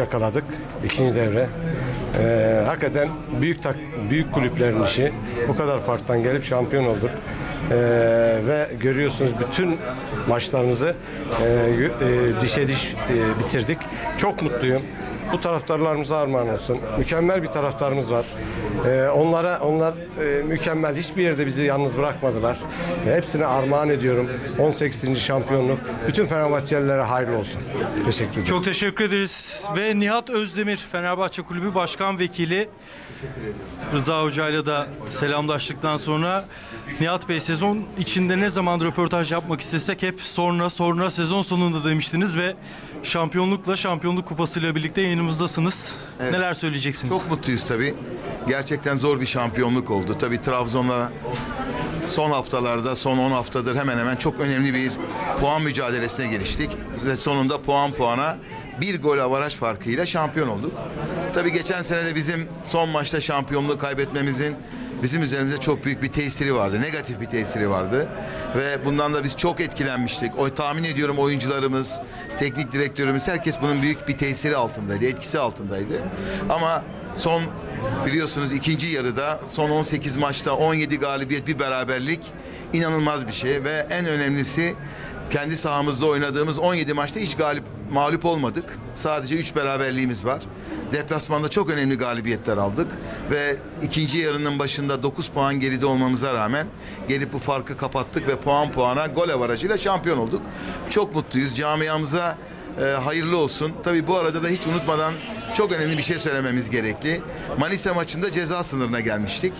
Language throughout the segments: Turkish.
yakaladık ikinci devre. Ee, hakikaten büyük tak, büyük kulüplerin işi. Bu kadar farktan gelip şampiyon olduk. Ee, ve görüyorsunuz bütün maçlarımızı e, e, dişe diş e, bitirdik. Çok mutluyum. Bu taraftarlarımıza armağan olsun. Mükemmel bir taraftarımız var. Ee, onlara onlar e, mükemmel. Hiçbir yerde bizi yalnız bırakmadılar. Ve hepsine armağan ediyorum. 18. şampiyonluk. Bütün Fenerbahçelilere hayırlı olsun. Teşekkür ederim. Çok teşekkür ederiz. Ve Nihat Özdemir, Fenerbahçe Kulübü Başkan Vekili. Rıza Hoca'yla da selamlaştıktan sonra Nihat Bey sezon içinde ne zaman röportaj yapmak istesek hep sonra sonra sezon sonunda demiştiniz ve şampiyonlukla şampiyonluk kupasıyla birlikte yayınımızdasınız. Neler söyleyeceksiniz? Çok mutluyuz tabii. Gerçekten zor bir şampiyonluk oldu. Tabii Trabzon'la son haftalarda, son 10 haftadır hemen hemen çok önemli bir puan mücadelesine geliştik. Ve sonunda puan puana bir gol avaraj farkıyla şampiyon olduk. Tabii geçen sene de bizim son maçta şampiyonluğu kaybetmemizin bizim üzerimize çok büyük bir tesiri vardı. Negatif bir tesiri vardı. Ve bundan da biz çok etkilenmiştik. O tahmin ediyorum oyuncularımız, teknik direktörümüz herkes bunun büyük bir tesiri altındaydı, etkisi altındaydı. Ama son biliyorsunuz ikinci yarıda son 18 maçta 17 galibiyet bir beraberlik inanılmaz bir şey ve en önemlisi kendi sahamızda oynadığımız 17 maçta hiç galip mağlup olmadık. Sadece 3 beraberliğimiz var. Deplasmanda çok önemli galibiyetler aldık ve ikinci yarının başında 9 puan geride olmamıza rağmen gelip bu farkı kapattık ve puan puana gol avarajıyla şampiyon olduk. Çok mutluyuz. Camiamıza e, hayırlı olsun. Tabii bu arada da hiç unutmadan çok önemli bir şey söylememiz gerekli. Manisa maçında ceza sınırına gelmiştik.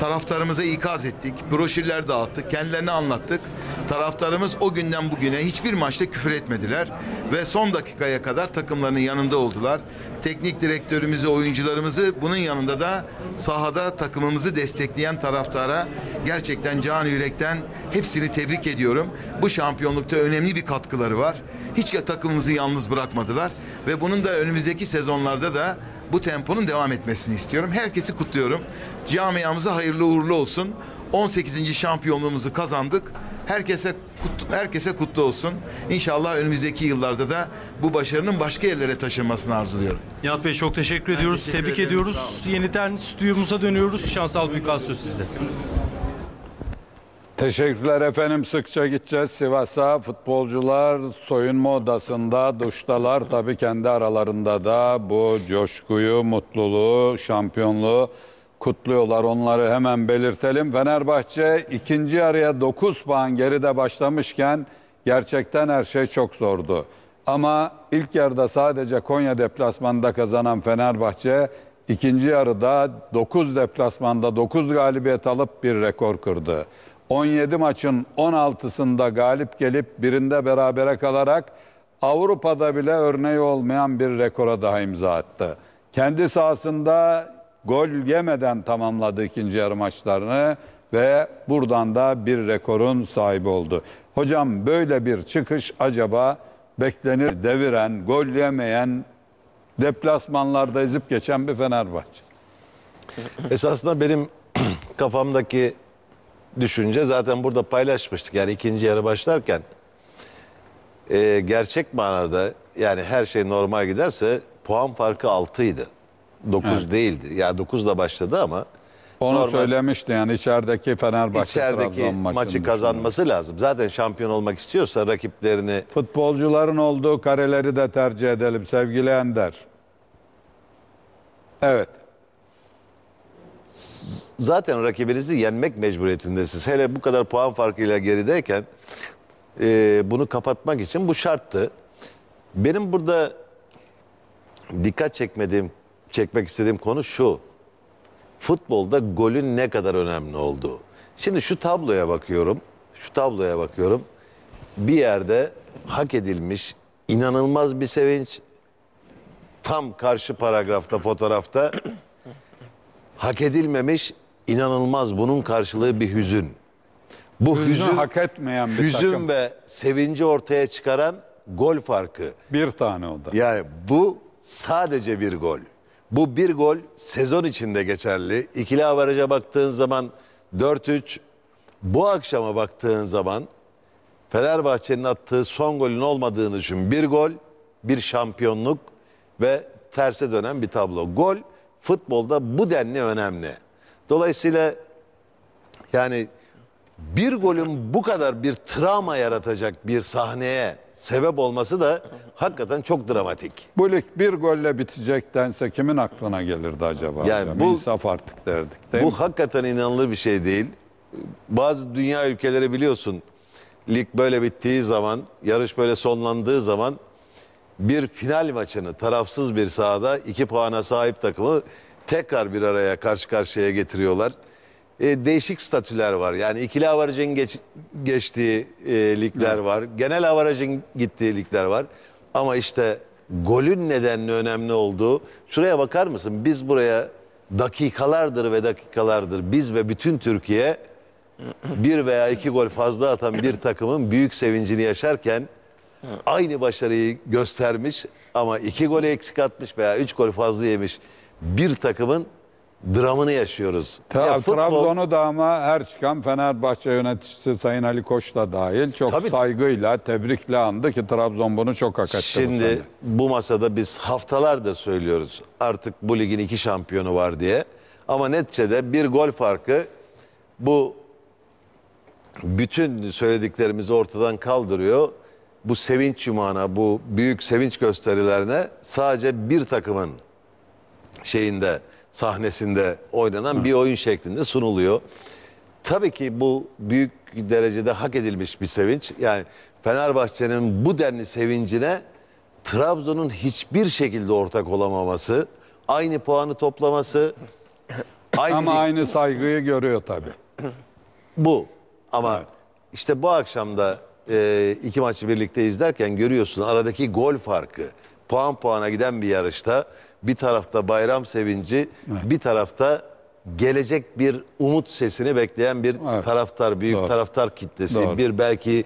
Taraftarımıza ikaz ettik, broşürler dağıttık, kendilerini anlattık. Taraftarımız o günden bugüne hiçbir maçta küfür etmediler ve son dakikaya kadar takımlarının yanında oldular. Teknik direktörümüzü, oyuncularımızı bunun yanında da sahada takımımızı destekleyen taraftara gerçekten can yürekten hepsini tebrik ediyorum. Bu şampiyonlukta önemli bir katkıları var. Hiç ya takımımızı yalnız bırakmadılar ve bunun da önümüzdeki sezonlarda da bu temponun devam etmesini istiyorum. Herkesi kutluyorum. Camiamıza hayırlı uğurlu olsun. 18. şampiyonluğumuzu kazandık. Herkese kutlu, herkese kutlu olsun. İnşallah önümüzdeki yıllarda da bu başarının başka yerlere taşınmasını arzuluyorum. Nihat Bey çok teşekkür ediyoruz, teşekkür tebrik ederim, ediyoruz. Yeniden stüdyomuza dönüyoruz. Şansal Büyükal söz sizde. Teşekkürler efendim. Sıkça gideceğiz Sivas'a. Futbolcular soyunma odasında, duştalar. Tabii kendi aralarında da bu coşkuyu, mutluluğu, şampiyonluğu kutluyorlar. Onları hemen belirtelim. Fenerbahçe ikinci yarıya 9 puan geride başlamışken gerçekten her şey çok zordu. Ama ilk yarıda sadece Konya deplasmanında kazanan Fenerbahçe ikinci yarıda 9 deplasmanda 9 galibiyet alıp bir rekor kırdı. 17 maçın 16'sında galip gelip birinde berabere kalarak Avrupa'da bile örneği olmayan bir rekora daha imza attı. Kendi sahasında gol yemeden tamamladı ikinci yarı maçlarını ve buradan da bir rekorun sahibi oldu. Hocam böyle bir çıkış acaba beklenir deviren, gol yemeyen, deplasmanlarda ezip geçen bir Fenerbahçe. Esasında benim kafamdaki düşünce zaten burada paylaşmıştık. Yani ikinci yarı başlarken e, gerçek manada yani her şey normal giderse puan farkı 6 idi. 9 değildi. Yani 9 da başladı ama Onu Normal. söylemişti yani içerideki Fenerbahçe içerideki maçı kazanması lazım. Zaten şampiyon olmak istiyorsa rakiplerini Futbolcuların olduğu kareleri de tercih edelim sevgili Ender. Evet. Zaten rakibinizi yenmek mecburiyetindesiniz. Hele bu kadar puan farkıyla gerideyken e, bunu kapatmak için bu şarttı. Benim burada dikkat çekmediğim, çekmek istediğim konu şu. Futbolda golün ne kadar önemli olduğu. Şimdi şu tabloya bakıyorum. Şu tabloya bakıyorum. Bir yerde hak edilmiş inanılmaz bir sevinç. Tam karşı paragrafta, fotoğrafta hak edilmemiş inanılmaz bunun karşılığı bir hüzün. Bu Hüznü hüzün hak etmeyen bir hüzün takım. ve sevinci ortaya çıkaran gol farkı. Bir tane o da. Yani bu sadece bir gol. Bu bir gol sezon içinde geçerli. İkili avaraja baktığın zaman 4-3. Bu akşama baktığın zaman Fenerbahçe'nin attığı son golün olmadığını düşün. Bir gol, bir şampiyonluk ve terse dönen bir tablo. Gol futbolda bu denli önemli. Dolayısıyla yani bir golün bu kadar bir travma yaratacak bir sahneye sebep olması da hakikaten çok dramatik. Bu lig bir golle bitecek dense kimin aklına gelirdi acaba? Yani hocam? bu- İnsaf artık derdik değil Bu mi? hakikaten inanılır bir şey değil. Bazı dünya ülkeleri biliyorsun lig böyle bittiği zaman, yarış böyle sonlandığı zaman bir final maçını tarafsız bir sahada iki puana sahip takımı tekrar bir araya karşı karşıya getiriyorlar. E, değişik statüler var. Yani ikili avarajın geç, geçtiği e, ligler var. Genel avarajın gittiği ligler var. Ama işte golün nedenli önemli olduğu. Şuraya bakar mısın? Biz buraya dakikalardır ve dakikalardır biz ve bütün Türkiye bir veya iki gol fazla atan bir takımın büyük sevincini yaşarken aynı başarıyı göstermiş ama iki gol eksik atmış veya üç gol fazla yemiş bir takımın dramını yaşıyoruz. Ta- Ya futbol- Trabzon'u da ama her çıkan Fenerbahçe yöneticisi Sayın Ali Koç da dahil çok Tabii. saygıyla, tebrikle andı ki Trabzon bunu çok hak etti. bu Şimdi sene. bu masada biz haftalardır söylüyoruz artık bu ligin iki şampiyonu var diye. Ama neticede bir gol farkı bu bütün söylediklerimizi ortadan kaldırıyor. Bu sevinç yumağına, bu büyük sevinç gösterilerine sadece bir takımın şeyinde, sahnesinde oynanan bir oyun şeklinde sunuluyor. Tabii ki bu büyük derecede hak edilmiş bir sevinç. Yani Fenerbahçe'nin bu denli sevincine Trabzon'un hiçbir şekilde ortak olamaması, aynı puanı toplaması, aynı Ama lig- aynı saygıyı görüyor tabii. bu. Ama işte bu akşam da e, iki maçı birlikte izlerken görüyorsun aradaki gol farkı. Puan puana giden bir yarışta bir tarafta bayram sevinci, bir tarafta gelecek bir umut sesini bekleyen bir Evet. taraftar, büyük Doğru. taraftar kitlesi, Doğru. bir belki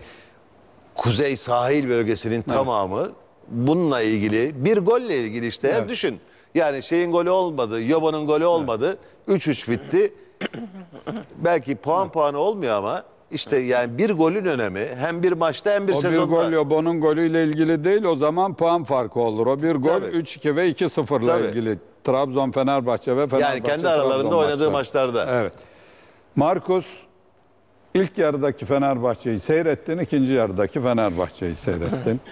kuzey sahil bölgesinin tamamı bununla ilgili bir golle ilgili işte ya Evet. düşün. Yani şeyin golü olmadı, Yobo'nun golü olmadı. 3-3 bitti. Belki puan puanı olmuyor ama işte yani bir golün önemi hem bir maçta hem bir O bir sezonda. gol Yobo'nun golüyle ilgili değil o zaman puan farkı olur. O bir gol Tabii. 3-2 ve 2-0 ile Tabii. ilgili. Trabzon, Fenerbahçe ve Fenerbahçe. yani kendi aralarında Trabzon oynadığı maçları. maçlarda. Evet. Markus ilk yarıdaki Fenerbahçe'yi seyrettin, ikinci yarıdaki Fenerbahçe'yi seyrettin.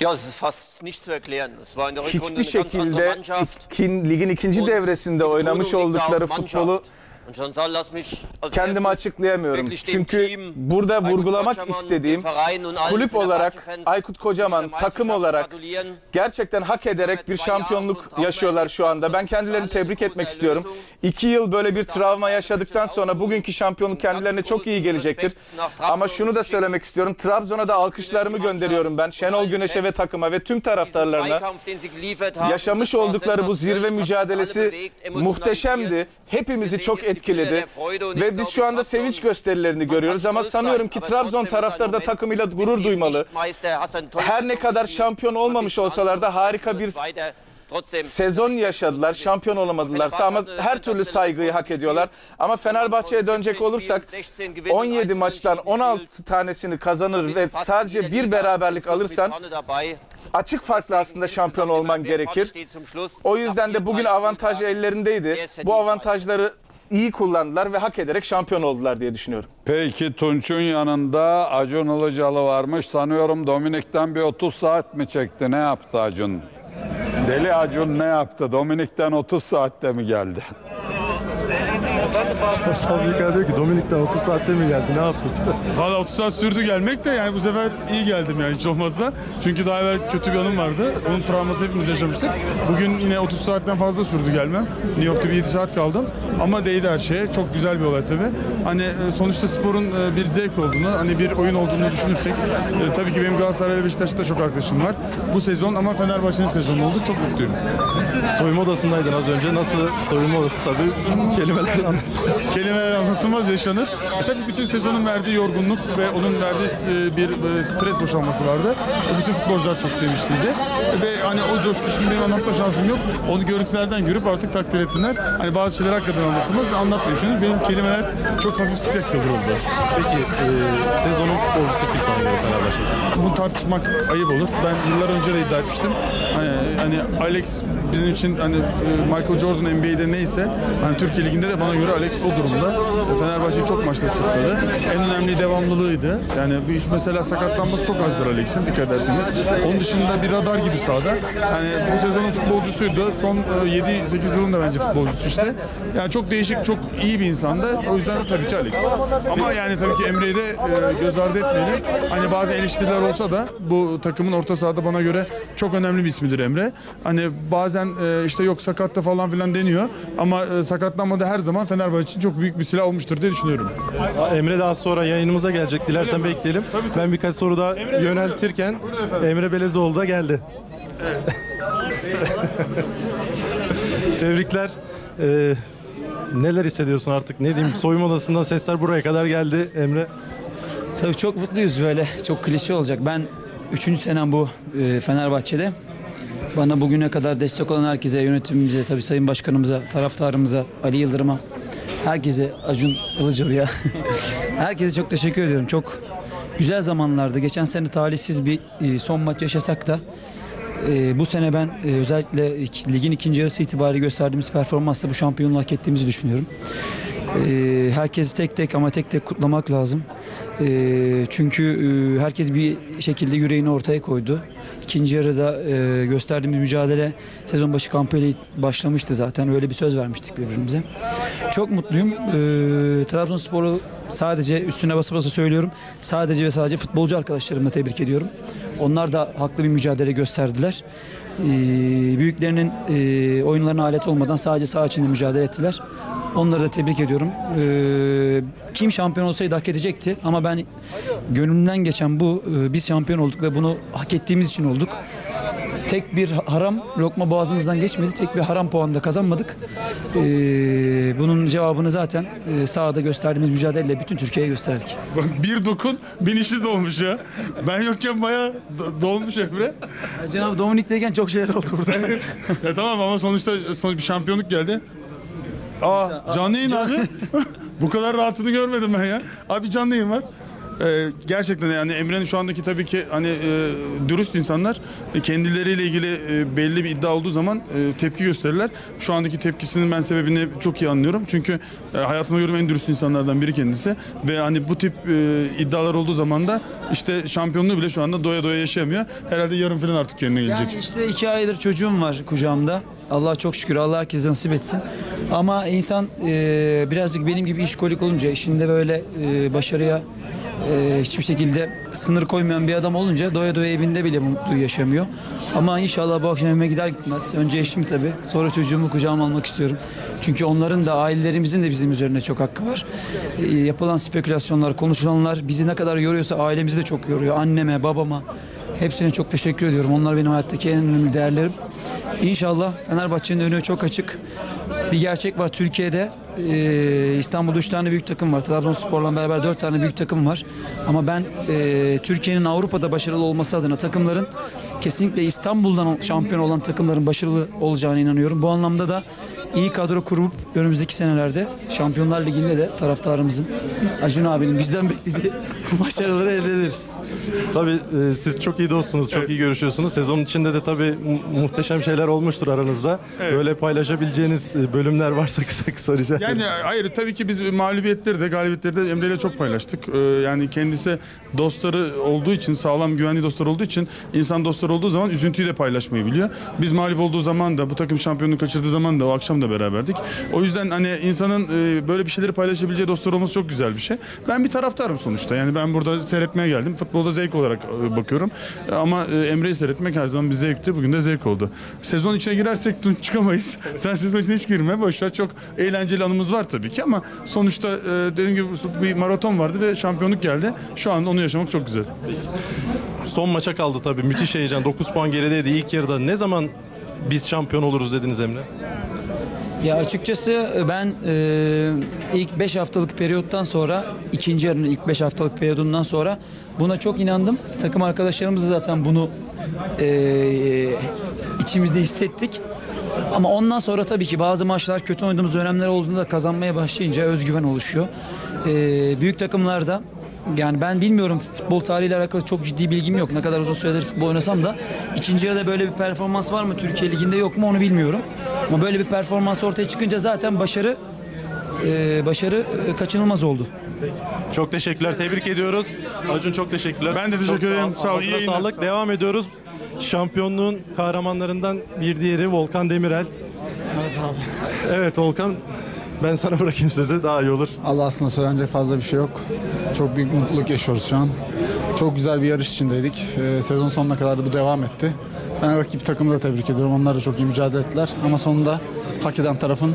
Ja, es ist fast nicht zu erklären. Es war in der Rückrunde hiçbir eine ganz andere şekilde Mannschaft. ikin, ligin ikinci devresinde oynamış oldukları futbolu Erstes açıklayamıyorum. Çünkü burada vurgulamak istediğim kulüp olarak Aykut Kocaman takım olarak gerçekten hak ederek bir şampiyonluk yaşıyorlar şu anda. Ben kendilerini tebrik etmek istiyorum. İki yıl böyle bir travma yaşadıktan sonra bugünkü şampiyonluk kendilerine çok iyi gelecektir. Ama şunu da söylemek istiyorum. Trabzon'a da alkışlarımı gönderiyorum ben. Şenol Güneş'e ve takıma ve tüm taraftarlarına. Yaşamış oldukları bu zirve mücadelesi muhteşemdi. Hepimizi çok etkiledi. Ve biz şu anda sevinç gösterilerini görüyoruz ama sanıyorum ki Trabzon taraftarı da takımıyla gurur duymalı. Her ne kadar şampiyon olmamış olsalar da harika bir sezon yaşadılar, şampiyon olamadılarsa ama her türlü saygıyı hak ediyorlar. Ama Fenerbahçe'ye dönecek olursak 17 maçtan 16 tanesini kazanır ve sadece bir beraberlik alırsan açık farklı aslında şampiyon olman gerekir. O yüzden de bugün avantaj ellerindeydi. Bu avantajları iyi kullandılar ve hak ederek şampiyon oldular diye düşünüyorum. Peki Tunç'un yanında Acun Ilıcalı varmış. Sanıyorum Dominik'ten bir 30 saat mi çekti? Ne yaptı Acun? Deli Acun ne yaptı? Dominik'ten 30 saatte mi geldi? Sabri diyor ki Dominik'ten 30 saatte mi geldi ne yaptı. Valla 30 saat sürdü gelmek de yani bu sefer iyi geldim yani hiç olmazsa. Çünkü daha evvel kötü bir anım vardı. Onun travmasını hepimiz yaşamıştık. Bugün yine 30 saatten fazla sürdü gelmem. New York'ta bir 7 saat kaldım. Ama değdi her şeye. Çok güzel bir olay tabii. Hani e, sonuçta sporun e, bir zevk olduğunu, hani bir oyun olduğunu düşünürsek e, tabii ki benim Galatasaray ve Beşiktaş'ta çok arkadaşım var. Bu sezon ama Fenerbahçe'nin sezonu oldu. Çok mutluyum. Soyunma odasındaydın az önce. Nasıl soyunma odası tabii kelimelerle anlat. kelimeler anlatılmaz yaşanır. E tabii bütün sezonun verdiği yorgunluk ve onun verdiği bir stres boşalması vardı. Bütün futbolcular çok sevinçliydi. E, Ve hani o coşku şimdi benim anlatma şansım yok. Onu görüntülerden görüp artık takdir etsinler. Hani bazı şeyler hakikaten anlatılmaz. Anlatmayayım şimdi. Benim kelimeler çok hafif siklet oldu. Peki e, sezonun futbolcusu kim sana göre Fenerbahçe'de? Bunu tartışmak ayıp olur. Ben yıllar önce de iddia etmiştim. Hani hani Alex bizim için hani e, Michael Jordan NBA'de neyse hani Türkiye Ligi'nde de bana göre Alex o durumda. E, Fenerbahçe'yi çok maçta sırtladı. En önemli devamlılığıydı. Yani bir mesela sakatlanması çok azdır Alex'in dikkat ederseniz. Onun dışında bir radar gibi sahada. Yani bu sezonun futbolcusuydu. Son 7-8 yılın da bence futbolcusu işte. Yani çok değişik, çok iyi bir insandı. O yüzden tabii ki Alex. Ama yani tabii ki Emre'yi de e, göz ardı etmeyelim. Hani bazı eleştiriler olsa da bu takımın orta sahada bana göre çok önemli bir ismidir Emre. Hani bazen e, işte yok sakatta falan filan deniyor. Ama e, sakatlanmada her zaman Fenerbahçe için çok büyük bir silah olmuştur diye düşünüyorum. Emre daha sonra yayınımıza gelecek. Dilersen bekleyelim. Ben birkaç soru daha yöneltirken Emre Belezoğlu da geldi. Tebrikler. Ee, neler hissediyorsun artık? Ne diyeyim? Soyunma odasından sesler buraya kadar geldi Emre. Tabii çok mutluyuz böyle. Çok klişe olacak. Ben 3. senem bu e, Fenerbahçe'de. Bana bugüne kadar destek olan herkese, yönetimimize, tabii Sayın Başkanımıza, taraftarımıza, Ali Yıldırım'a, herkese, Acun Ilıcalı'ya, herkese çok teşekkür ediyorum. Çok güzel zamanlardı. Geçen sene talihsiz bir e, son maç yaşasak da e, bu sene ben e, özellikle ik- ligin ikinci yarısı itibariyle gösterdiğimiz performansla bu şampiyonluğu hak ettiğimizi düşünüyorum. Ee, herkesi tek tek ama tek tek kutlamak lazım. Çünkü herkes bir şekilde yüreğini ortaya koydu. İkinci yarıda e, gösterdiğimiz mücadele sezon başı kampıyla başlamıştı zaten. Öyle bir söz vermiştik birbirimize. Çok mutluyum. Ee, Trabzonspor'u sadece üstüne basa basa söylüyorum. Sadece ve sadece futbolcu arkadaşlarımla tebrik ediyorum. Onlar da haklı bir mücadele gösterdiler. Ee, büyüklerinin e, oyunlarına alet olmadan sadece saha içinde mücadele ettiler. Onları da tebrik ediyorum. Ee, kim şampiyon olsaydı hak edecekti ama ben gönlümden geçen bu e, biz şampiyon olduk ve bunu hak ettiğimiz için olduk. Tek bir haram lokma boğazımızdan geçmedi. Tek bir haram puan da kazanmadık. Ee, bunun cevabını zaten e, sahada gösterdiğimiz mücadeleyle bütün Türkiye'ye gösterdik. Bak bir dokun bin işi dolmuş ya. Ben yokken bayağı do- dolmuş Emre. Cenab-ı Dominik'teyken çok şeyler oldu burada. ya tamam ama sonuçta sonuç bir şampiyonluk geldi. Aa canlı yayın abi. Bu kadar rahatını görmedim ben ya. Abi canlı yayın var. Ee, gerçekten yani Emre'nin şu andaki tabii ki hani e, dürüst insanlar e, kendileriyle ilgili e, belli bir iddia olduğu zaman e, tepki gösterirler. Şu andaki tepkisinin ben sebebini çok iyi anlıyorum. Çünkü e, hayatımda gördüğüm en dürüst insanlardan biri kendisi ve hani bu tip e, iddialar olduğu zaman da işte şampiyonluğu bile şu anda doya doya yaşayamıyor. Herhalde yarın falan artık kendine gelecek. Yani işte iki aydır çocuğum var kucağımda. Allah çok şükür Allah herkese nasip etsin. Ama insan e, birazcık benim gibi işkolik olunca işinde böyle e, başarıya e, hiçbir şekilde sınır koymayan bir adam olunca doya doya evinde bile mutlu yaşamıyor. Ama inşallah bu akşam evime gider gitmez. Önce eşim tabii. Sonra çocuğumu kucağıma almak istiyorum. Çünkü onların da ailelerimizin de bizim üzerine çok hakkı var. E, yapılan spekülasyonlar, konuşulanlar bizi ne kadar yoruyorsa ailemizi de çok yoruyor. Anneme, babama. Hepsine çok teşekkür ediyorum. Onlar benim hayattaki en önemli değerlerim. İnşallah Fenerbahçe'nin önü çok açık. Bir gerçek var Türkiye'de. e, İstanbul'da 3 tane büyük takım var. Trabzonspor'la beraber 4 tane büyük takım var. Ama ben e, Türkiye'nin Avrupa'da başarılı olması adına takımların kesinlikle İstanbul'dan şampiyon olan takımların başarılı olacağına inanıyorum. Bu anlamda da iyi kadro kurup önümüzdeki senelerde Şampiyonlar Ligi'nde de taraftarımızın Acun abinin bizden beklediği başarıları elde ederiz. Tabii e, siz çok iyi dostsunuz, çok iyi görüşüyorsunuz. Sezon içinde de tabii mu- muhteşem şeyler olmuştur aranızda. Böyle paylaşabileceğiniz e, bölümler varsa kısa kısa rica ederim. Yani hayır tabii ki biz mağlubiyetleri de galibiyetleri de Emre ile çok paylaştık. Ee, yani kendisi dostları olduğu için sağlam güvenli dostlar olduğu için insan dostları olduğu zaman üzüntüyü de paylaşmayı biliyor. Biz mağlup olduğu zaman da bu takım şampiyonluğu kaçırdığı zaman da o akşam da beraberdik. O yüzden hani insanın e, böyle bir şeyleri paylaşabileceği dostlar olması çok güzel bir şey. Ben bir taraftarım sonuçta. Yani ben burada seyretmeye geldim. Futbolda zevk olarak e, bakıyorum. Ama e, Emre'yi seyretmek her zaman bir zevkti. Bugün de zevk oldu. Sezon içine girersek çıkamayız. Sen sezon içine hiç girme. Boş ver. Çok eğlenceli anımız var tabii ki ama sonuçta e, dediğim gibi bir maraton vardı ve şampiyonluk geldi. Şu anda onu yaşamak çok güzel. Son maça kaldı tabii. Müthiş heyecan. 9 puan gerideydi ilk yarıda. Ne zaman biz şampiyon oluruz dediniz Emre? Ya açıkçası ben e, ilk 5 haftalık periyottan sonra ikinci yarının ilk 5 haftalık periyodundan sonra buna çok inandım. Takım arkadaşlarımız da zaten bunu e, içimizde hissettik. Ama ondan sonra tabii ki bazı maçlar kötü oynadığımız dönemler olduğunda kazanmaya başlayınca özgüven oluşuyor. E, büyük takımlarda yani ben bilmiyorum futbol tarihiyle alakalı çok ciddi bilgim yok. Ne kadar uzun süredir futbol oynasam da ikinci yarıda böyle bir performans var mı Türkiye Ligi'nde yok mu onu bilmiyorum. Ama böyle bir performans ortaya çıkınca zaten başarı e, başarı e, kaçınılmaz oldu. Çok teşekkürler. Tebrik ediyoruz. Acun çok teşekkürler. Ben de teşekkür ederim. Sağ ol, iyi sağlık. Devam ediyoruz. Şampiyonluğun kahramanlarından bir diğeri Volkan Demirel. Evet Volkan ben sana bırakayım sözü daha iyi olur. Allah aslında söylenecek fazla bir şey yok. Çok büyük mutluluk yaşıyoruz şu an. Çok güzel bir yarış içindeydik. Ee, sezon sonuna kadar da bu devam etti. Ben rakip takımı da tebrik ediyorum. Onlar da çok iyi mücadele ettiler. Ama sonunda hak eden tarafın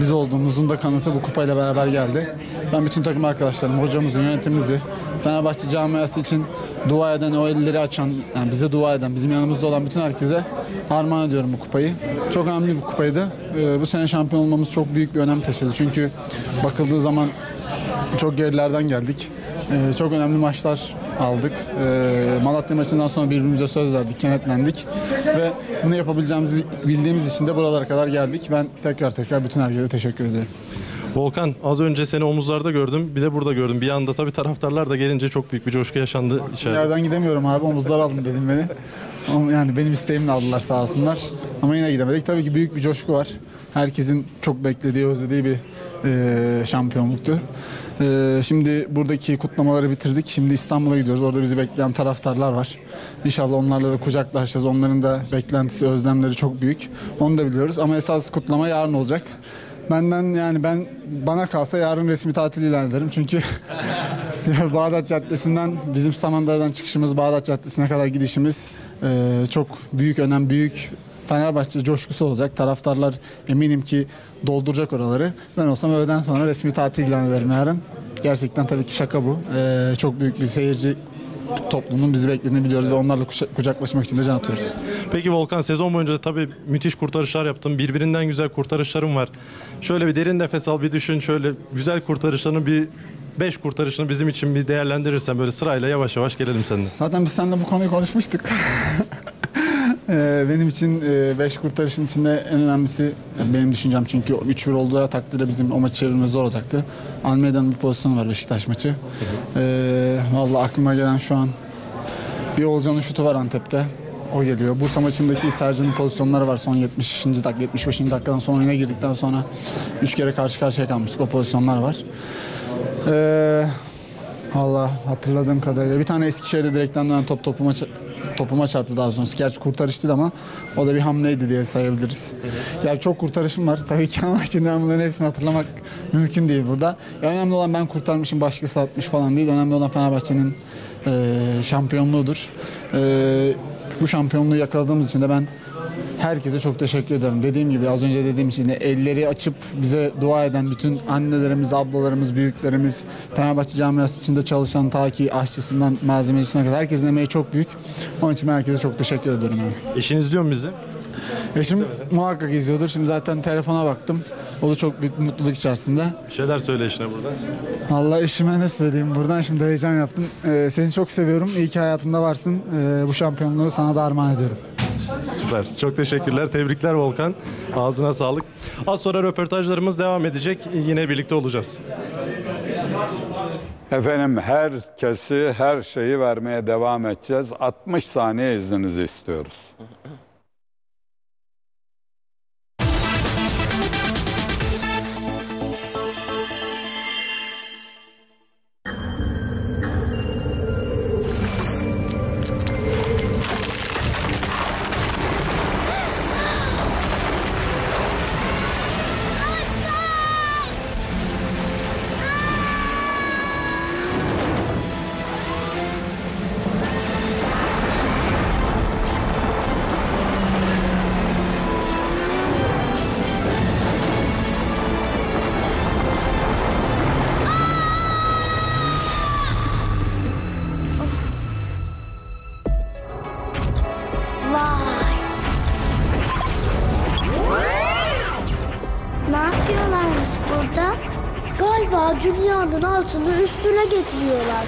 biz olduğumuzun da kanıtı bu kupayla beraber geldi. Ben bütün takım arkadaşlarım, hocamızı, yönetimimizi, Fenerbahçe camiası için dua eden, o elleri açan, yani bize dua eden, bizim yanımızda olan bütün herkese armağan ediyorum bu kupayı. Çok önemli bir kupaydı. Ee, bu sene şampiyon olmamız çok büyük bir önem taşıdı. Çünkü bakıldığı zaman çok gerilerden geldik. Ee, çok önemli maçlar aldık. Ee, Malatya maçından sonra birbirimize söz verdik, kenetlendik. Ve bunu yapabileceğimizi bildiğimiz için de buralara kadar geldik. Ben tekrar tekrar bütün herkese teşekkür ederim. Volkan az önce seni omuzlarda gördüm. Bir de burada gördüm. Bir anda tabii taraftarlar da gelince çok büyük bir coşku yaşandı içeride. Yerden gidemiyorum abi omuzlar aldım dedim beni. Ama yani benim isteğimle aldılar sağ olsunlar. Ama yine gidemedik. Tabii ki büyük bir coşku var. Herkesin çok beklediği, özlediği bir e, şampiyonluktu. E, şimdi buradaki kutlamaları bitirdik. Şimdi İstanbul'a gidiyoruz. Orada bizi bekleyen taraftarlar var. İnşallah onlarla da kucaklaşacağız. Onların da beklentisi, özlemleri çok büyük. Onu da biliyoruz. Ama esas kutlama yarın olacak. Benden yani ben bana kalsa yarın resmi tatil ilan ederim. Çünkü Bağdat Caddesi'nden bizim Samandara'dan çıkışımız Bağdat Caddesi'ne kadar gidişimiz e, çok büyük önem büyük Fenerbahçe coşkusu olacak. Taraftarlar eminim ki dolduracak oraları. Ben olsam öğleden sonra resmi tatil ilan ederim yarın. Gerçekten tabii ki şaka bu. E, çok büyük bir seyirci toplumun bizi beklediğini biliyoruz ve onlarla kucaklaşmak için de can atıyoruz. Peki Volkan sezon boyunca tabii müthiş kurtarışlar yaptın. Birbirinden güzel kurtarışların var. Şöyle bir derin nefes al bir düşün. Şöyle güzel kurtarışlarını bir 5 kurtarışını bizim için bir değerlendirirsen böyle sırayla yavaş yavaş gelelim seninle. Zaten biz seninle bu konuyu konuşmuştuk. Ee, benim için 5 kurtarışın içinde en önemlisi benim düşüncem çünkü 3-1 olduğu takdirde bizim o maçı çevirmemiz zor olacaktı. Almeida'nın bir pozisyonu var Beşiktaş maçı. Ee, vallahi aklıma gelen şu an bir Olcan'ın şutu var Antep'te. O geliyor. Bursa maçındaki Sercan'ın pozisyonları var son 70. dakika 75. dakikadan sonra oyuna girdikten sonra 3 kere karşı karşıya kalmıştık. O pozisyonlar var. Ee, Valla hatırladığım kadarıyla bir tane Eskişehir'de direkten dönen top topuma, ça- topuma çarptı daha sonra. Gerçi kurtarış değil ama o da bir hamleydi diye sayabiliriz. Yani çok kurtarışım var. Tabii ki ama şimdi ben bunların hepsini hatırlamak mümkün değil burada. Ya önemli olan ben kurtarmışım başkası atmış falan değil. Önemli olan Fenerbahçe'nin e, şampiyonluğudur. E, bu şampiyonluğu yakaladığımız için de ben Herkese çok teşekkür ederim. Dediğim gibi az önce dediğim için elleri açıp bize dua eden bütün annelerimiz, ablalarımız, büyüklerimiz, Fenerbahçe camiası içinde çalışan ta ki aşçısından malzemecisine kadar herkesin emeği çok büyük. Onun için herkese çok teşekkür ediyorum. Yani. Eşin izliyor mu bizi? Eşim muhakkak izliyordur. Şimdi zaten telefona baktım. O da çok büyük bir mutluluk içerisinde. Bir şeyler söyle eşine burada. Vallahi eşime ne söyleyeyim buradan şimdi heyecan yaptım. Ee, seni çok seviyorum. İyi ki hayatımda varsın. Ee, bu şampiyonluğu sana da armağan ediyorum. Süper. Çok teşekkürler. Tebrikler Volkan. Ağzına sağlık. Az sonra röportajlarımız devam edecek. Yine birlikte olacağız. Efendim herkesi her şeyi vermeye devam edeceğiz. 60 saniye izninizi istiyoruz. Getiriyorlar.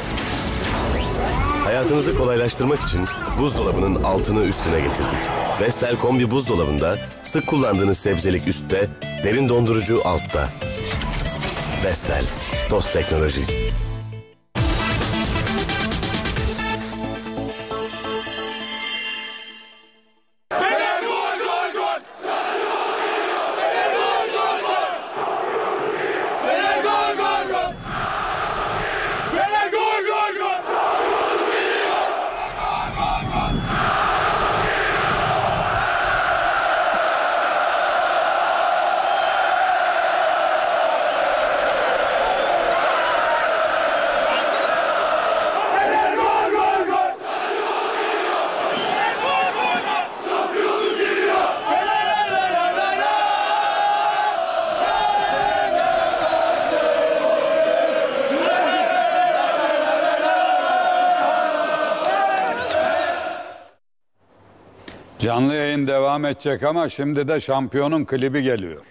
Hayatınızı kolaylaştırmak için buzdolabının altını üstüne getirdik. Vestel kombi buzdolabında sık kullandığınız sebzelik üstte, derin dondurucu altta. Vestel, dost teknoloji. Canlı yayın devam edecek ama şimdi de şampiyonun klibi geliyor.